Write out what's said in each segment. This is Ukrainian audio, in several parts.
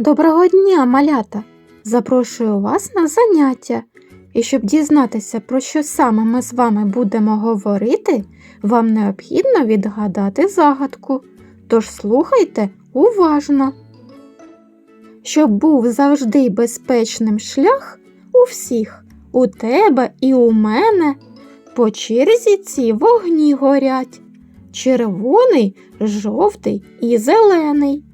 Доброго дня, малята! Запрошую вас на заняття. І щоб дізнатися, про що саме ми з вами будемо говорити, вам необхідно відгадати загадку. Тож слухайте уважно. Щоб був завжди безпечним шлях у всіх, у тебе і у мене, по черзі ці вогні горять. Червоний, жовтий і зелений.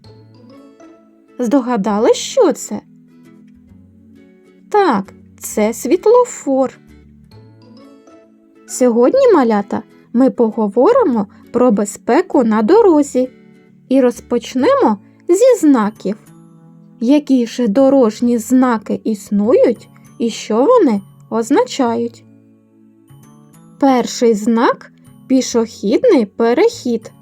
Здогадали, що це? Так, це світлофор. Сьогодні, малята, ми поговоримо про безпеку на дорозі і розпочнемо зі знаків. Які ж дорожні знаки існують і що вони означають? Перший знак пішохідний перехід.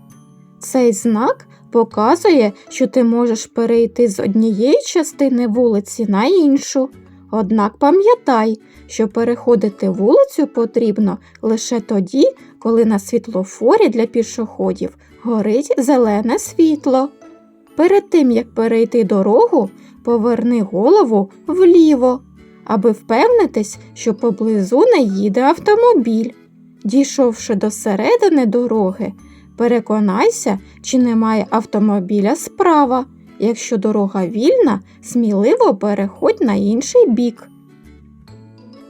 Цей знак показує, що ти можеш перейти з однієї частини вулиці на іншу. Однак пам'ятай, що переходити вулицю потрібно лише тоді, коли на світлофорі для пішоходів горить зелене світло. Перед тим як перейти дорогу, поверни голову вліво, аби впевнитись, що поблизу не їде автомобіль. Дійшовши до середини дороги, переконайся, чи немає автомобіля справа. Якщо дорога вільна, сміливо переходь на інший бік.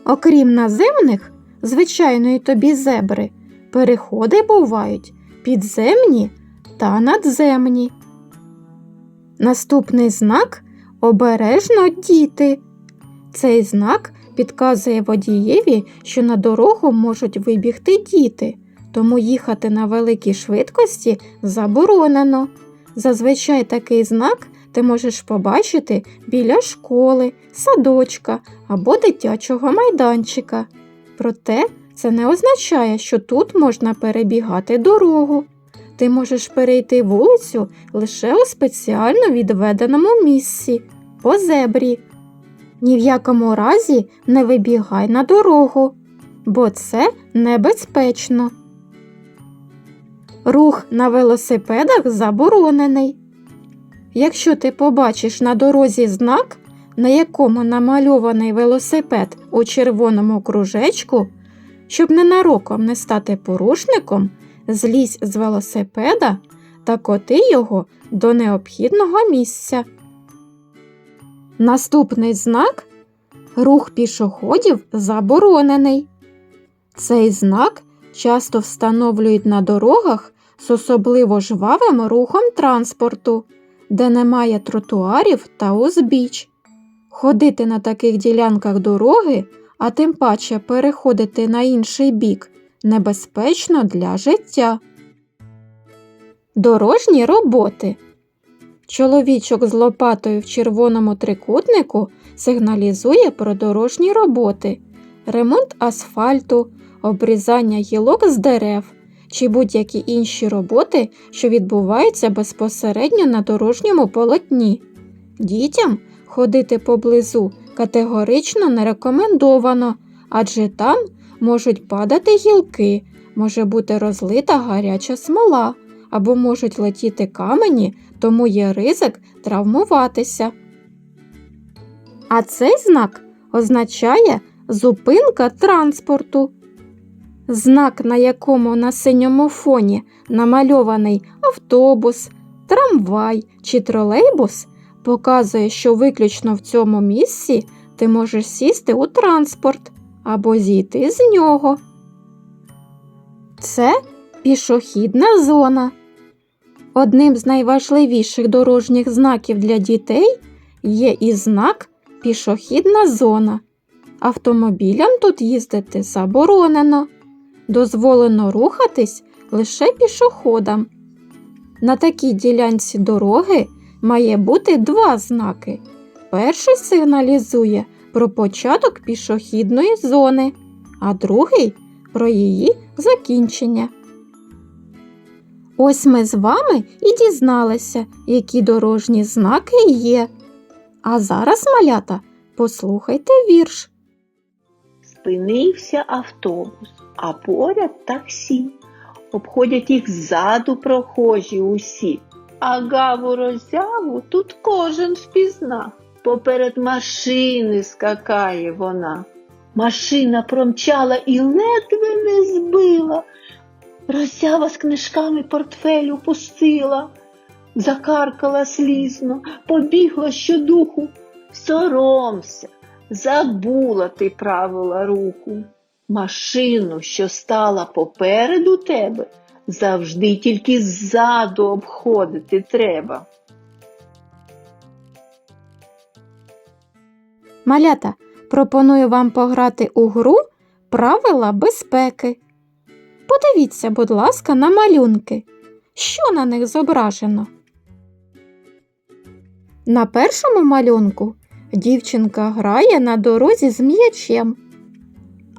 Окрім наземних, звичайної тобі зебри, переходи бувають підземні та надземні. Наступний знак обережно діти. Цей знак підказує водієві, що на дорогу можуть вибігти діти, тому їхати на великій швидкості заборонено. Зазвичай такий знак ти можеш побачити біля школи, садочка або дитячого майданчика. Проте це не означає, що тут можна перебігати дорогу. Ти можеш перейти вулицю лише у спеціально відведеному місці по зебрі. Ні в якому разі не вибігай на дорогу, бо це небезпечно. Рух на велосипедах заборонений. Якщо ти побачиш на дорозі знак, на якому намальований велосипед у червоному кружечку, щоб ненароком не стати порушником, злізь з велосипеда та коти його до необхідного місця. Наступний знак рух пішоходів заборонений. Цей знак часто встановлюють на дорогах з особливо жвавим рухом транспорту, де немає тротуарів та узбіч. Ходити на таких ділянках дороги, а тим паче переходити на інший бік небезпечно для життя. Дорожні роботи. Чоловічок з лопатою в червоному трикутнику сигналізує про дорожні роботи, ремонт асфальту, обрізання гілок з дерев чи будь-які інші роботи, що відбуваються безпосередньо на дорожньому полотні. Дітям ходити поблизу категорично не рекомендовано, адже там можуть падати гілки, може бути розлита гаряча смола або можуть летіти камені, тому є ризик травмуватися. А цей знак означає зупинка транспорту. Знак, на якому на синьому фоні намальований автобус, трамвай чи тролейбус, показує, що виключно в цьому місці ти можеш сісти у транспорт або зійти з нього. Це пішохідна зона. Одним з найважливіших дорожніх знаків для дітей є і знак пішохідна зона. Автомобілям тут їздити заборонено. Дозволено рухатись лише пішоходам. На такій ділянці дороги має бути два знаки. Перший сигналізує про початок пішохідної зони, а другий про її закінчення. Ось ми з вами і дізналися, які дорожні знаки є. А зараз, малята, послухайте вірш. Спинився автобус, а поряд таксі. Обходять їх ззаду прохожі усі. А гаву роззяву тут кожен впізнав. Поперед машини скакає вона. Машина промчала і ледве не збила. Роззява з книжками портфель упустила. Закаркала слізно, побігла щодуху. Соромся, забула ти правила руху. Машину, що стала попереду тебе, завжди тільки ззаду обходити треба. Малята, пропоную вам пограти у гру Правила безпеки. Подивіться, будь ласка, на малюнки. Що на них зображено? На першому малюнку дівчинка грає на дорозі з м'ячем,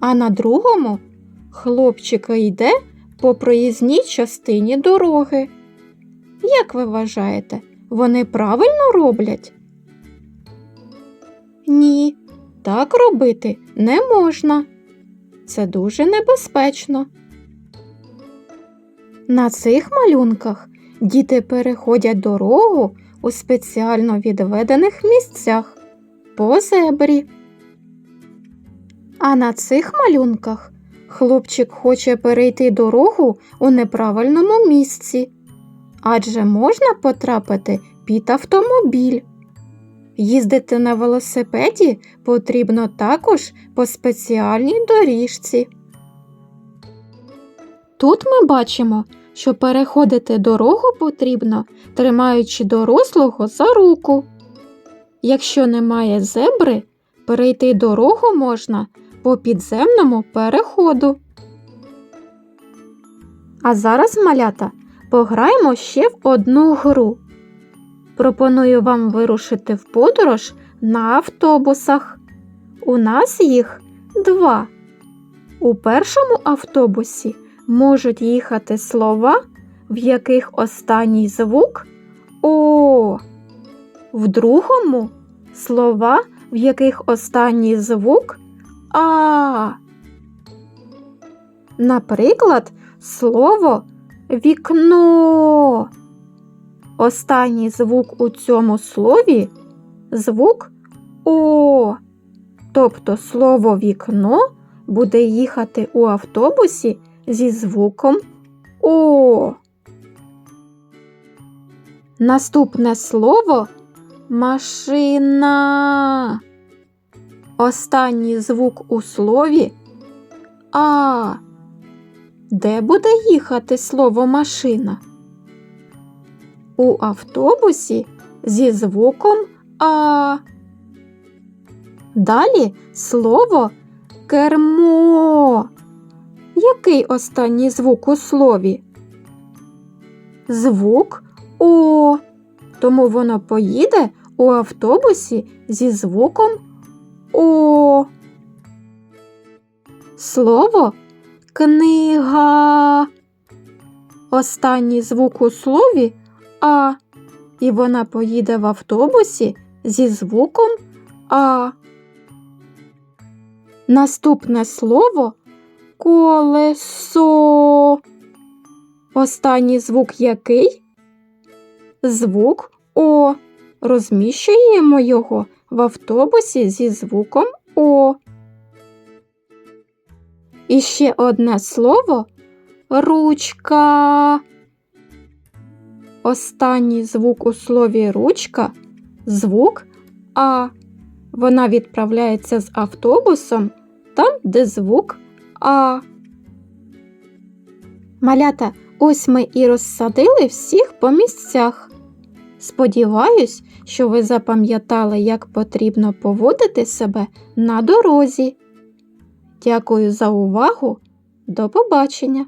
а на другому хлопчик йде по проїзній частині дороги. Як ви вважаєте, вони правильно роблять? Ні, так робити не можна. Це дуже небезпечно. На цих малюнках діти переходять дорогу у спеціально відведених місцях по зебрі. А на цих малюнках хлопчик хоче перейти дорогу у неправильному місці, адже можна потрапити під автомобіль. Їздити на велосипеді потрібно також по спеціальній доріжці. Тут ми бачимо, що переходити дорогу потрібно, тримаючи дорослого за руку. Якщо немає зебри, перейти дорогу можна по підземному переходу. А зараз, малята, пограємо ще в одну гру. Пропоную вам вирушити в подорож на автобусах. У нас їх два. У першому автобусі можуть їхати слова, в яких останній звук О. В другому слова, в яких останній звук А. Наприклад, слово вікно. Останній звук у цьому слові звук О. Тобто слово вікно буде їхати у автобусі зі звуком О. Наступне слово машина. Останній звук у слові А. Де буде їхати слово машина? У автобусі зі звуком А. Далі слово кермо. Який останній звук у слові? Звук О. Тому воно поїде у автобусі зі звуком О. Слово книга. Останній звук у слові А. І вона поїде в автобусі зі звуком А. Наступне слово колесо. Останній звук який? Звук О. Розміщуємо його в автобусі зі звуком О. І ще одне слово ручка. Останній звук у слові ручка звук А. Вона відправляється з автобусом там, де звук А. Малята, ось ми і розсадили всіх по місцях. Сподіваюсь, що ви запам'ятали, як потрібно поводити себе на дорозі. Дякую за увагу. До побачення!